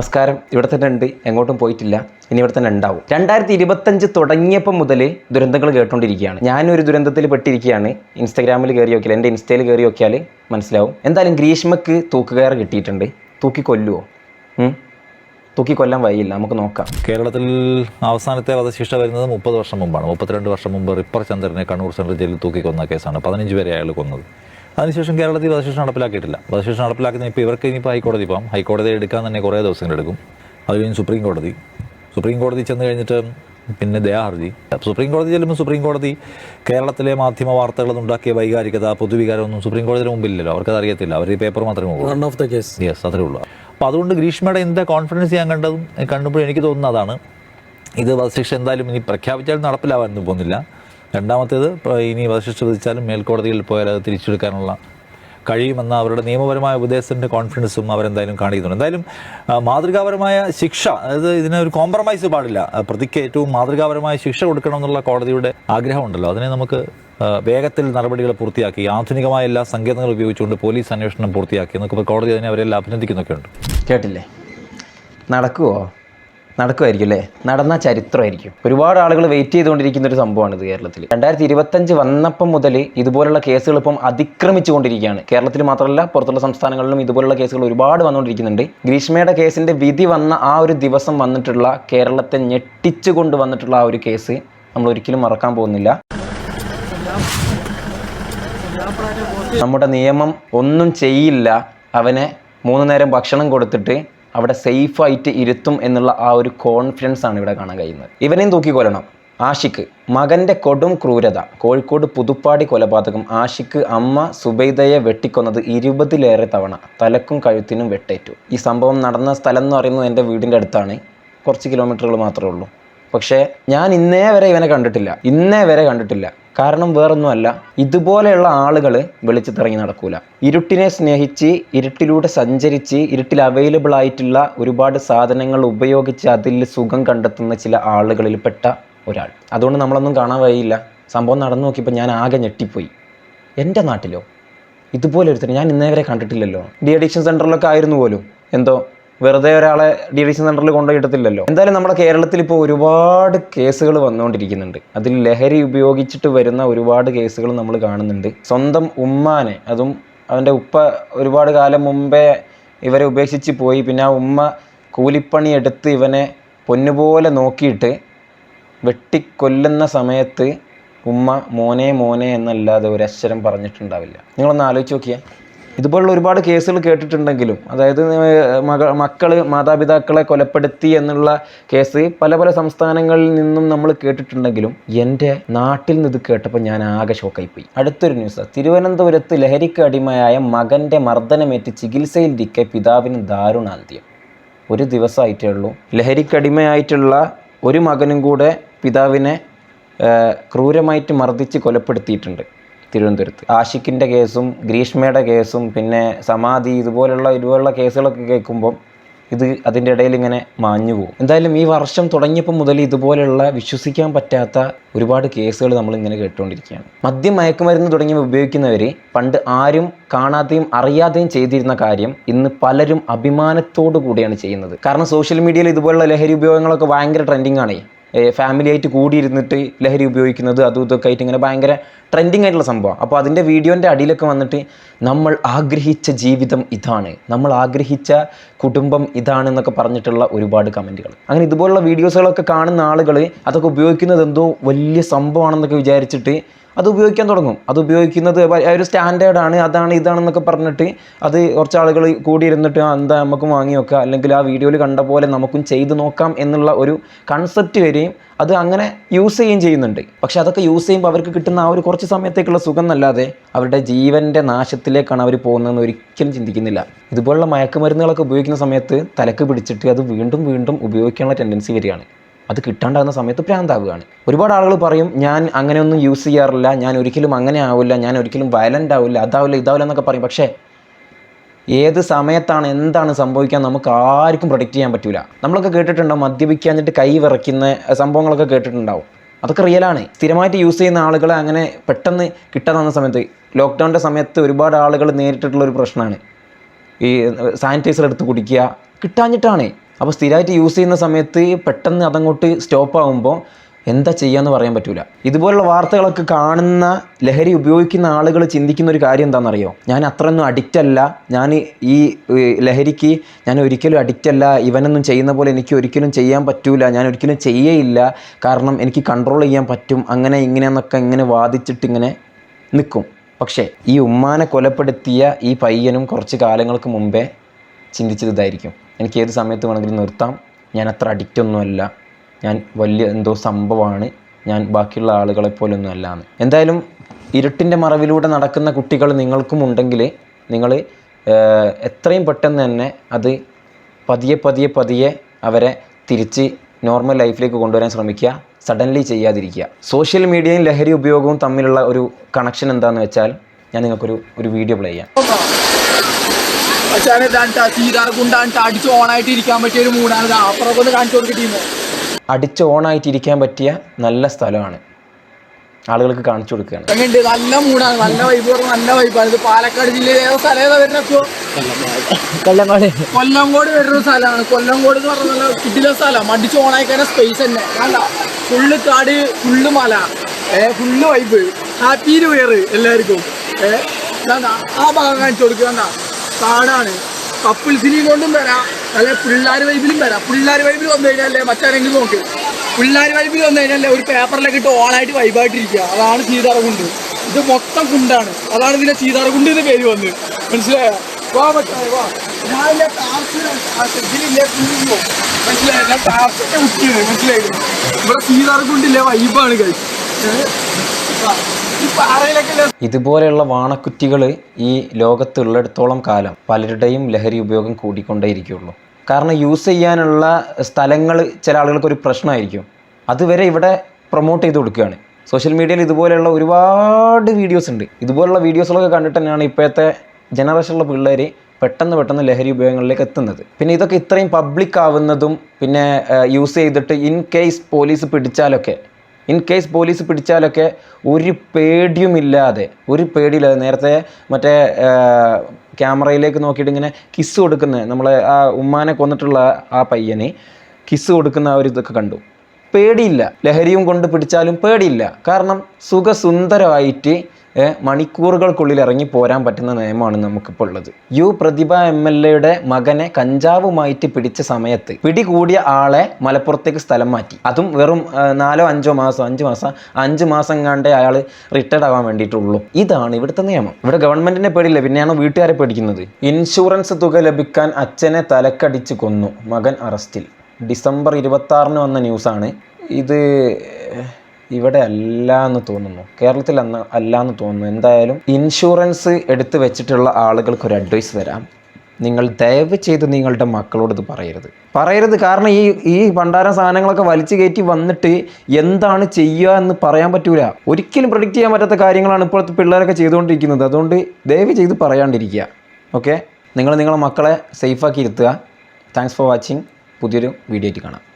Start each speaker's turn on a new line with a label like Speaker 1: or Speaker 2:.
Speaker 1: നമസ്കാരം ഇവിടെ തന്നെ ഉണ്ട് എങ്ങോട്ടും പോയിട്ടില്ല ഇനി ഇവിടെ തന്നെ ഉണ്ടാവും. രണ്ടായിരത്തി ഇരുപത്തഞ്ച് തുടങ്ങിയപ്പോൾ മുതൽ ദുരന്തങ്ങൾ കേട്ടുകൊണ്ടിരിക്കുകയാണ്. ഞാനൊരു ദുരന്തത്തിൽ പെട്ടിരിക്കുകയാണ്. ഇൻസ്റ്റാഗ്രാമിൽ കയറി നോക്കിയാൽ എന്റെ ഇൻസ്റ്റയിൽ കയറി നോക്കിയാൽ മനസ്സിലാവും. എന്തായാലും ഗ്രീഷ്മക്ക് തൂക്കുകയർ കിട്ടിയിട്ടുണ്ട്. തൂക്കി കൊല്ലുമോ? തൂക്കി കൊല്ലാൻ വഴിയില്ല നമുക്ക് നോക്കാം.
Speaker 2: കേരളത്തിൽ അവസാനത്തെ വധശിക്ഷ വരുന്നത് മുപ്പത് വർഷം മുമ്പാണ്. മുപ്പത്തിരണ്ട് വർഷം മുമ്പ് റിപ്പർ ചന്ദ്രനെ കണ്ണൂർ സെൻട്രൽ ജയിലിൽ തൂക്കിക്കൊന്ന കേസാണ്. പതിനഞ്ച് പേരെ അയാൾ കൊന്നത്. അതിനുശേഷം കേരളത്തിൽ വധശിക്ഷ നടപ്പിലാക്കിയിട്ടില്ല. വധശിക്ഷ നടപ്പിലാക്കുന്ന ഇപ്പോൾ ഇവർക്ക് ഇനിയിപ്പോൾ ഹൈക്കോടതി പോകാം ഹൈക്കോടതി എടുക്കാൻ തന്നെ കുറേ ദിവസങ്ങളെടുക്കും. അത് കഴിഞ്ഞ് സുപ്രീം കോടതി. സുപ്രീം കോടതി ചെന്ന് കഴിഞ്ഞിട്ട് പിന്നെ ദയാഹർജി. സുപ്രീം കോടതി ചെല്ലുമ്പോൾ സുപ്രീം കോടതി കേരളത്തിലെ മാധ്യമ വാർത്തകൾ ഉണ്ടാക്കിയ വൈകാരികത പൊതുവികാരമൊന്നും സുപ്രീം കോടതിയുടെ മുമ്പില്ലല്ലോ അവർക്കത് അറിയത്തില്ല അവർ ഈ പേപ്പർ മാത്രമേ ഉള്ളൂ.
Speaker 3: One of the case
Speaker 2: yes അത്രേ ഉള്ളൂ. അപ്പോൾ അതുകൊണ്ട് ഗ്രീഷ്മയുടെ എന്താ കോൺഫിഡൻസ് ഞാൻ കണ്ടതും കണ്ടപ്പോൾ എനിക്ക് തോന്നുന്നതാണ് ഇത് വധശിക്ഷ എന്തായാലും ഇനി പ്രഖ്യാപിച്ചാലും നടപ്പിലാവാനൊന്നും പോകുന്നില്ല. രണ്ടാമത്തേത് ഇനി വധശിക്ഷ വിധിച്ചാലും മേൽക്കോടതിയിൽ പോയാൽ അത് തിരിച്ചെടുക്കാനുള്ള കഴിയുമെന്ന അവരുടെ നിയമപരമായ ഉപദേശത്തിന്റെ കോൺഫിഡൻസും അവരെന്തായാലും കാണിക്കുന്നുണ്ട്. എന്തായാലും മാതൃകാപരമായ ശിക്ഷ അതായത് ഇതിനൊരു കോംപ്രമൈസ് പാടില്ല. പ്രതിക്ക് ഏറ്റവും മാതൃകാപരമായ ശിക്ഷ കൊടുക്കണം എന്നുള്ള കോടതിയുടെ ആഗ്രഹമുണ്ടല്ലോ. അതിനെ നമുക്ക് വേഗത്തിൽ നടപടികൾ പൂർത്തിയാക്കി ആധുനികമായ എല്ലാ സങ്കേതങ്ങളും ഉപയോഗിച്ചുകൊണ്ട് പോലീസ് അന്വേഷണം പൂർത്തിയാക്കി. എന്നൊക്കെ കോടതി അതിനെ അവരെല്ലാം അഭിനന്ദിക്കുന്നൊക്കെ ഉണ്ട്
Speaker 1: കേട്ടില്ലേ? നടക്കുവോ? നടക്കുമായിരിക്കും അല്ലേ? നടന്ന ചരിത്രമായിരിക്കും. ഒരുപാട് ആളുകൾ വെയിറ്റ് ചെയ്തുകൊണ്ടിരിക്കുന്ന ഒരു സംഭവമാണ് ഇത് കേരളത്തിൽ രണ്ടായിരത്തി ഇരുപത്തഞ്ച് വന്നപ്പം മുതൽ ഇതുപോലുള്ള കേസുകൾ ഇപ്പം അതിക്രമിച്ചു കൊണ്ടിരിക്കുകയാണ് കേരളത്തിൽ മാത്രമല്ല പുറത്തുള്ള സംസ്ഥാനങ്ങളിലും ഇതുപോലുള്ള കേസുകൾ ഒരുപാട് വന്നുകൊണ്ടിരിക്കുന്നുണ്ട്. ഗ്രീഷ്മയുടെ കേസിന്റെ വിധി വന്ന ആ ഒരു ദിവസം വന്നിട്ടുള്ള കേരളത്തെ ഞെട്ടിച്ചു കൊണ്ട് വന്നിട്ടുള്ള ആ ഒരു കേസ് നമ്മൾ ഒരിക്കലും മറക്കാൻ പോകുന്നില്ല. നമ്മുടെ നിയമം ഒന്നും ചെയ്യില്ല. അവനെ മൂന്ന് നേരം ഭക്ഷണം കൊടുത്തിട്ട് അവിടെ സേഫായിട്ട് ഇരുത്തും എന്നുള്ള ആ ഒരു കോൺഫിഡൻസ് ആണ് ഇവിടെ കാണാൻ കഴിയുന്നത്. ഇവനെയും തൂക്കിക്കൊല്ലണം ആഷിക്ക്. മകന്റെ കൊടും ക്രൂരത. കോഴിക്കോട് പുതുപ്പാടി കൊലപാതകം. ആഷിക്ക് അമ്മ സുബൈദയെ വെട്ടിക്കൊന്നത് ഇരുപതിലേറെ തവണ. തലക്കും കഴുത്തിനും വെട്ടേറ്റു. ഈ സംഭവം നടന്ന സ്ഥലം എന്ന് പറയുന്നത് എന്റെ വീടിന്റെ അടുത്താണ്. കുറച്ച് കിലോമീറ്ററുകൾ മാത്രമേ ഉള്ളൂ. പക്ഷേ ഞാൻ ഇന്നേ വരെ ഇവനെ കണ്ടിട്ടില്ല. ഇന്നേ വരെ കണ്ടിട്ടില്ല. കാരണം വേറൊന്നുമല്ല ഇതുപോലെയുള്ള ആളുകൾ വെളിച്ചത്തിറങ്ങി നടക്കൂല. ഇരുട്ടിനെ സ്നേഹിച്ച് ഇരുട്ടിലൂടെ സഞ്ചരിച്ച് ഇരുട്ടിൽ അവൈലബിൾ ആയിട്ടുള്ള ഒരുപാട് സാധനങ്ങൾ ഉപയോഗിച്ച് അതിൽ സുഖം കണ്ടെത്തുന്ന ചില ആളുകളിൽപ്പെട്ട ഒരാൾ. അതുകൊണ്ട് നമ്മളൊന്നും കാണാൻ വഴിയില്ല. സംഭവം നടന്നു നോക്കിയപ്പോൾ ഞാൻ ആകെ ഞെട്ടിപ്പോയി. എന്റെ നാട്ടിലോ? ഇതുപോലെ ഒരുത്തരം ഞാൻ ഇന്നേ വരെ കണ്ടിട്ടില്ലല്ലോ. ഡി അഡിക്ഷൻ സെന്ററിലൊക്കെ ആയിരുന്നു പോലും. എന്തോ? വെറുതെ ഒരാളെ ഡി അഡിക്ഷൻ സെന്ററിൽ കൊണ്ടുപോയി കിട്ടത്തില്ലല്ലോ എന്തായാലും നമ്മുടെ കേരളത്തിൽ ഇപ്പോൾ ഒരുപാട് കേസുകൾ വന്നുകൊണ്ടിരിക്കുന്നുണ്ട്. അതിൽ ലഹരി ഉപയോഗിച്ചിട്ട് വരുന്ന ഒരുപാട് കേസുകൾ നമ്മൾ കാണുന്നുണ്ട്. സ്വന്തം ഉമ്മാനെ അതും അവന്റെ ഉപ്പ ഒരുപാട് കാലം മുമ്പേ ഇവരെ ഉപേക്ഷിച്ച് പോയി. പിന്നെ ആ ഉമ്മ കൂലിപ്പണി എടുത്ത് ഇവനെ പൊന്നുപോലെ നോക്കിയിട്ട് വെട്ടിക്കൊല്ലുന്ന സമയത്ത് ഉമ്മ മോനെ മോനെ എന്നല്ലാതെ ഒരു അക്ഷരം പറഞ്ഞിട്ടുണ്ടാവില്ല. നിങ്ങളൊന്ന് ആലോചിച്ച് നോക്കിയേ. ഇതുപോലുള്ള ഒരുപാട് കേസുകൾ കേട്ടിട്ടുണ്ടെങ്കിലും അതായത് മക മക്കൾ മാതാപിതാക്കളെ കൊലപ്പെടുത്തി എന്നുള്ള കേസ് പല പല സംസ്ഥാനങ്ങളിൽ നിന്നും നമ്മൾ കേട്ടിട്ടുണ്ടെങ്കിലും എന്റെ നാട്ടിൽ നിന്ന് ഇത് കേട്ടപ്പോൾ ഞാൻ ആകെ ഷോക്കായിപ്പോയി. അടുത്തൊരു ന്യൂസ് തിരുവനന്തപുരത്ത് ലഹരിക്ക് അടിമയായ മകന്റെ മർദ്ദനമേറ്റ് ചികിത്സയിലിരിക്കെ പിതാവിന് ദാരുണാന്ത്യം. ഒരു ദിവസമായിട്ടേ ഉള്ളൂ. ലഹരിക്കടിമയായിട്ടുള്ള ഒരു മകനും കൂടെ പിതാവിനെ ക്രൂരമായിട്ട് മർദ്ദിച്ച് കൊലപ്പെടുത്തിയിട്ടുണ്ട്. തിരുവനന്തപുരത്ത്. ആഷിക്കിന്റെ കേസും ഗ്രീഷ്മയുടെ കേസും പിന്നെ സമാധി ഇതുപോലുള്ള ഇതുപോലുള്ള കേസുകളൊക്കെ കേൾക്കുമ്പം ഇത് അതിന്റെ ഇടയിൽ ഇങ്ങനെ മാഞ്ഞു പോകും. എന്തായാലും ഈ വർഷം തുടങ്ങിയപ്പോൾ മുതൽ ഇതുപോലെയുള്ള വിശ്വസിക്കാൻ പറ്റാത്ത ഒരുപാട് കേസുകൾ നമ്മൾ ഇങ്ങനെ കേട്ടുകൊണ്ടിരിക്കുകയാണ്. മദ്യം മയക്കുമരുന്ന് തുടങ്ങിയവ ഉപയോഗിക്കുന്നവർ പണ്ട് ആരും കാണാതെയും അറിയാതെയും ചെയ്തിരുന്ന കാര്യം ഇന്ന് പലരും അഭിമാനത്തോടു കൂടിയാണ് ചെയ്യുന്നത്. കാരണം സോഷ്യൽ മീഡിയയിൽ ഇതുപോലുള്ള ലഹരി ഉപയോഗങ്ങളൊക്കെ ഭയങ്കര ട്രെൻഡിങ് ആണ് ഫാമിലി ആയിട്ട് കൂടിയിരുന്നിട്ട് ലഹരി ഉപയോഗിക്കുന്നത് അതും ഇതൊക്കെ ആയിട്ട് ഇങ്ങനെ ഭയങ്കര ട്രെൻഡിങ് ആയിട്ടുള്ള സംഭവം. അപ്പോൾ അതിന്റെ വീഡിയോന്റെ അടിയിലൊക്കെ വന്നിട്ട് നമ്മൾ ആഗ്രഹിച്ച ജീവിതം ഇതാണ്. നമ്മൾ ആഗ്രഹിച്ച കുടുംബം ഇതാണ് എന്നൊക്കെ പറഞ്ഞിട്ടുള്ള ഒരുപാട് കമന്റുകൾ അങ്ങനെ ഇതുപോലുള്ള വീഡിയോസുകളൊക്കെ കാണുന്ന ആളുകൾ അതൊക്കെ ഉപയോഗിക്കുന്നത് എന്തോ വലിയ സംഭവമാണെന്നൊക്കെ വിചാരിച്ചിട്ട് അത് ഉപയോഗിക്കാൻ തുടങ്ങും. അത് ഉപയോഗിക്കുന്നത് ഒരു സ്റ്റാൻഡേർഡാണ് അതാണ് ഇതാണെന്നൊക്കെ പറഞ്ഞിട്ട് അത് കുറച്ച് ആളുകൾ കൂടിയിരുന്നിട്ട് എന്താ നമുക്കും വാങ്ങി വെക്കാം അല്ലെങ്കിൽ ആ വീഡിയോയിൽ കണ്ട പോലെ നമുക്കും ചെയ്ത് നോക്കാം എന്നുള്ള ഒരു കൺസെപ്റ്റ് വരെയും അത് അങ്ങനെ യൂസ് ചെയ്യുകയും ചെയ്യുന്നുണ്ട്. പക്ഷേ അതൊക്കെ യൂസ് ചെയ്യുമ്പോൾ അവർക്ക് കിട്ടുന്ന ആ ഒരു കുറച്ച് സമയത്തേക്കുള്ള സുഖം എന്നല്ലാതെ അവരുടെ ജീവന്റെ നാശത്തിലേക്കാണ് അവർ പോകുന്നതെന്ന് ഒരിക്കലും ചിന്തിക്കുന്നില്ല. ഇതുപോലുള്ള മയക്കുമരുന്നുകളൊക്കെ ഉപയോഗിക്കുന്ന സമയത്ത് തലക്ക് പിടിച്ചിട്ട് അത് വീണ്ടും വീണ്ടും ഉപയോഗിക്കാനുള്ള ടെൻഡൻസി വരികയാണ്. അത് കിട്ടാണ്ടാകുന്ന സമയത്ത് പ്രാന്താവുകയാണ്. ഒരുപാട് ആളുകൾ പറയും ഞാൻ അങ്ങനെയൊന്നും യൂസ് ചെയ്യാറില്ല ഞാൻ ഒരിക്കലും അങ്ങനെ ആവില്ല ഞാൻ ഒരിക്കലും വയലന്റ് ആവില്ല അതാവില്ല ഇതാവില്ല എന്നൊക്കെ പറയും. പക്ഷേ ഏത് സമയത്താണ് എന്താണ് സംഭവിക്കാൻ നമുക്ക് ആർക്കും പ്രൊഡിക്റ്റ് ചെയ്യാൻ പറ്റില്ല നമ്മളൊക്കെ കേട്ടിട്ടുണ്ടാവും മദ്യപിക്കാഞ്ഞിട്ട് കൈ വിറയ്ക്കുന്ന സംഭവങ്ങളൊക്കെ കേട്ടിട്ടുണ്ടാവും. അതൊക്കെ റിയലാണ് സ്ഥിരമായിട്ട് യൂസ് ചെയ്യുന്ന ആളുകളെ അങ്ങനെ പെട്ടെന്ന് കിട്ടാൻ തന്ന സമയത്ത് ലോക്ക്ഡൗണിന്റെ സമയത്ത് ഒരുപാട് ആളുകൾ നേരിട്ടിട്ടുള്ള ഒരു പ്രശ്നമാണ്. ഈ സാനിറ്റൈസർ എടുത്ത് കുടിക്കുക കിട്ടാഞ്ഞിട്ടാണ്. അപ്പോൾ സ്ഥിരമായിട്ട് യൂസ് ചെയ്യുന്ന സമയത്ത് പെട്ടെന്ന് അതങ്ങോട്ട് സ്റ്റോപ്പ് ആകുമ്പോൾ എന്താ ചെയ്യാന്ന് പറയാൻ പറ്റൂല. ഇതുപോലുള്ള വാർത്തകളൊക്കെ കാണുന്ന ലഹരി ഉപയോഗിക്കുന്ന ആളുകൾ ചിന്തിക്കുന്ന ഒരു കാര്യം എന്താണെന്നറിയോ? ഞാൻ അത്രയൊന്നും അഡിക്റ്റ് അല്ല. ഞാൻ ഈ ലഹരിക്ക് ഞാൻ ഒരിക്കലും അഡിക്റ്റ് അല്ല. ഇവനൊന്നും ചെയ്യുന്ന പോലെ എനിക്ക് ഒരിക്കലും ചെയ്യാൻ പറ്റൂല. ഞാൻ ഒരിക്കലും ചെയ്യേയില്ല. കാരണം എനിക്ക് കൺട്രോൾ ചെയ്യാൻ പറ്റും. അങ്ങനെ ഇങ്ങനെയെന്നൊക്കെ ഇങ്ങനെ വാദിച്ചിട്ട് ഇങ്ങനെ നിൽക്കും പക്ഷേ ഈ ഉമ്മാനെ കൊലപ്പെടുത്തിയ ഈ പയ്യനും കുറച്ച് കാലങ്ങൾക്ക് മുമ്പേ ചിന്തിച്ചത് ഇതായിരിക്കും എനിക്ക് ഏത് സമയത്ത് വേണമെങ്കിലും നിർത്താം. ഞാൻ അത്ര അഡിക്റ്റ് ഒന്നുമല്ല. ഞാൻ വലിയ എന്തോ സംഭവമാണ്. ഞാൻ ബാക്കിയുള്ള ആളുകളെ പോലൊന്നും അല്ല എന്ന് എന്തായാലും ഇരുട്ടിന്റെ മറവിലൂടെ നടക്കുന്ന കുട്ടികൾ നിങ്ങൾക്കും ഉണ്ടെങ്കിൽ നിങ്ങൾ എത്രയും പെട്ടെന്ന് തന്നെ അത് പതിയെ പതിയെ പതിയെ അവരെ തിരിച്ച് നോർമൽ ലൈഫിലേക്ക് കൊണ്ടുവരാൻ ശ്രമിക്കുക. സഡൻലി ചെയ്യാതിരിക്കുക. സോഷ്യൽ മീഡിയയും ലഹരി ഉപയോഗവും തമ്മിലുള്ള ഒരു കണക്ഷൻ എന്താണെന്ന് വെച്ചാൽ ഞാൻ നിങ്ങൾക്കൊരു ഒരു വീഡിയോ പ്ലേ ചെയ്യാം.
Speaker 3: പക്ഷേ ഇതാണ്ടാ സീതാർ ഗുണ്ടാണ്ട് അടിച്ച് ഓണായിട്ട് ഇരിക്കാൻ പറ്റിയ ഒരു മൂടാണ് അപ്പുറമൊക്കെ ഒന്ന് കാണിച്ചു കൊടുക്കുക ടീം
Speaker 1: അടിച്ച് ഓണായിട്ടിരിക്കാൻ പറ്റിയ നല്ല സ്ഥലമാണ്. ആളുകൾക്ക് കാണിച്ചു കൊടുക്കുകയാണ്
Speaker 3: നല്ല മൂടാണ് നല്ല വൈബ് നല്ല വൈബാണ് ഇത് പാലക്കാട് ജില്ലയിൽ ഏതോ സ്ഥലം വരുന്നപ്പോ കൊല്ലംകോട്. വരുന്ന സ്ഥലമാണ്. കൊല്ലംകോട് എന്ന് പറഞ്ഞ കിട്ടിലെ സ്ഥലം. അടിച്ച് ഓണായിക്കാൻ സ്പേസ് തന്നെ. അല്ല ഫുള്ള് കാട് ഫുള്ള് മല. A full vibe happy new year എല്ലാവർക്കും. ഏ ഇതാണ്ടാ ആ ഭാഗം കാണിച്ചു കൊടുക്കുക കാടാണ്. കപ്പിൾസിനെയും കൊണ്ടും വരാം. അല്ലെ പിള്ളേർ വൈബിലും വരാം. പിള്ളേർ വൈബിൽ വന്നു കഴിഞ്ഞാലേ മറ്റാരെങ്കിലും നോക്ക്. പിള്ളേർ വൈബിൽ വന്നു കഴിഞ്ഞാലേ ഒരു പേപ്പറിലൊക്കെ ഇട്ട് ഓളായിട്ട് വൈബായിട്ടിരിക്കുക. അതാണ് സീതാറകുണ്ട് ഇത് മൊത്തം കുണ്ടാണ്. അതാണ് ഇതിന്റെ സീതാറകുണ്ട് എന്ന് പേര് വന്ന്. മനസ്സിലായോ? വാ മച്ചാനെ വാ. കുഞ്ഞു മനസ്സിലായോ? ഞാൻ ടാർച്ചൊക്കെ കുട്ടിയാണ് ഇവിടെ സീതാറകുണ്ടില്ലേ വൈബാണ് കഴിച്ചു
Speaker 1: ഇതുപോലെയുള്ള വാണക്കുറ്റികൾ ഈ ലോകത്തുള്ളിടത്തോളം കാലം പലരുടെയും ലഹരി ഉപയോഗം കൂടിക്കൊണ്ടേയിരിക്കുള്ളൂ. കാരണം യൂസ് ചെയ്യാനുള്ള സ്ഥലങ്ങൾ ചില ആളുകൾക്ക് ഒരു പ്രശ്നമായിരിക്കും. അതുവരെ ഇവിടെ പ്രൊമോട്ട് ചെയ്ത് കൊടുക്കുകയാണ്. സോഷ്യൽ മീഡിയയിൽ ഇതുപോലെയുള്ള ഒരുപാട് വീഡിയോസ് ഉണ്ട്. ഇതുപോലുള്ള വീഡിയോസുകളൊക്കെ കണ്ടിട്ട് തന്നെയാണ് ഇപ്പോഴത്തെ ജനറേഷനിലുള്ള പിള്ളേർ പെട്ടെന്ന് പെട്ടെന്ന് ലഹരി ഉപയോഗങ്ങളിലേക്ക് എത്തുന്നത്. പിന്നെ ഇതൊക്കെ ഇത്രയും പബ്ലിക് ആവുന്നതും പിന്നെ യൂസ് ചെയ്തിട്ട് ഇൻ കേസ് പോലീസ് പിടിച്ചാലൊക്കെ ഇൻ കേസ് പോലീസ് പിടിച്ചാലൊക്കെ ഒരു പേടിയുമില്ലാതെ ഒരു പേടിയില്ലാതെ നേരത്തെ മറ്റേ ക്യാമറയിലേക്ക് നോക്കിയിട്ട് ഇങ്ങനെ കിസ് കൊടുക്കുന്ന നമ്മളെ ആ ഉമ്മാനെ കൊന്നിട്ടുള്ള ആ പയ്യനെ കിസ് കൊടുക്കുന്ന ആ ഒരു ഇതൊക്കെ കണ്ടു. പേടിയില്ല. ലഹരിയും കൊണ്ട് പിടിച്ചാലും പേടിയില്ല. കാരണം സുഖസുന്ദരമായിട്ട് മണിക്കൂറുകൾക്കുള്ളിൽ ഇറങ്ങി പോരാൻ പറ്റുന്ന നിയമമാണ് നമുക്കിപ്പോൾ ഉള്ളത്. യു പ്രതിഭ എം എൽ എയുടെ മകനെ കഞ്ചാവുമായിട്ട് പിടിച്ച സമയത്ത് പിടികൂടിയ ആളെ മലപ്പുറത്തേക്ക് സ്ഥലം മാറ്റി. അതും വെറും നാലോ അഞ്ചോ മാസം അഞ്ച് മാസം അഞ്ച് മാസം കണ്ടേ അയാൾ റിട്ടയർഡ് ആവാൻ വേണ്ടിയിട്ടുള്ളൂ. ഇതാണ് ഇവിടുത്തെ നിയമം. ഇവിടെ ഗവൺമെന്റിനെ പേടിയില്ല? പിന്നെയാണ് വീട്ടുകാരെ പേടിക്കുന്നത്? ഇൻഷുറൻസ് തുക ലഭിക്കാൻ അച്ഛനെ തലക്കടിച്ച് കൊന്നു മകൻ അറസ്റ്റിൽ. ഡിസംബർ ഇരുപത്തി ആറിന് വന്ന ന്യൂസാണ്. ഇത് ഇവിടെ അല്ല എന്ന് തോന്നുന്നു. കേരളത്തിൽ അന്ന് അല്ല എന്ന് തോന്നുന്നു. എന്തായാലും ഇൻഷുറൻസ് എടുത്തു വെച്ചിട്ടുള്ള ആളുകൾക്ക് ഒരു അഡ്വൈസ് തരാം. നിങ്ങൾ ദയവ് ചെയ്ത് നിങ്ങളുടെ മക്കളോട് ഇത് പറയരുത്. പറയരുത് കാരണം ഈ ഈ ഭണ്ഡാരം സാധനങ്ങളൊക്കെ വലിച്ചു കയറ്റി വന്നിട്ട് എന്താണ് ചെയ്യുക എന്ന് പറയാൻ പറ്റൂല. ഒരിക്കലും പ്രൊഡിക്റ്റ് ചെയ്യാൻ പറ്റാത്ത കാര്യങ്ങളാണ് ഇപ്പോഴത്തെ പിള്ളേരൊക്കെ ചെയ്തുകൊണ്ടിരിക്കുന്നത്. അതുകൊണ്ട് ദയവ് ചെയ്ത് പറയാണ്ടിരിക്കുക. ഓക്കെ നിങ്ങൾ നിങ്ങളുടെ മക്കളെ സേഫാക്കി ഇരുത്തുക. താങ്ക്സ് ഫോർ വാച്ചിങ് പുതിയൊരു വീഡിയോ ആയിട്ട് കാണാം.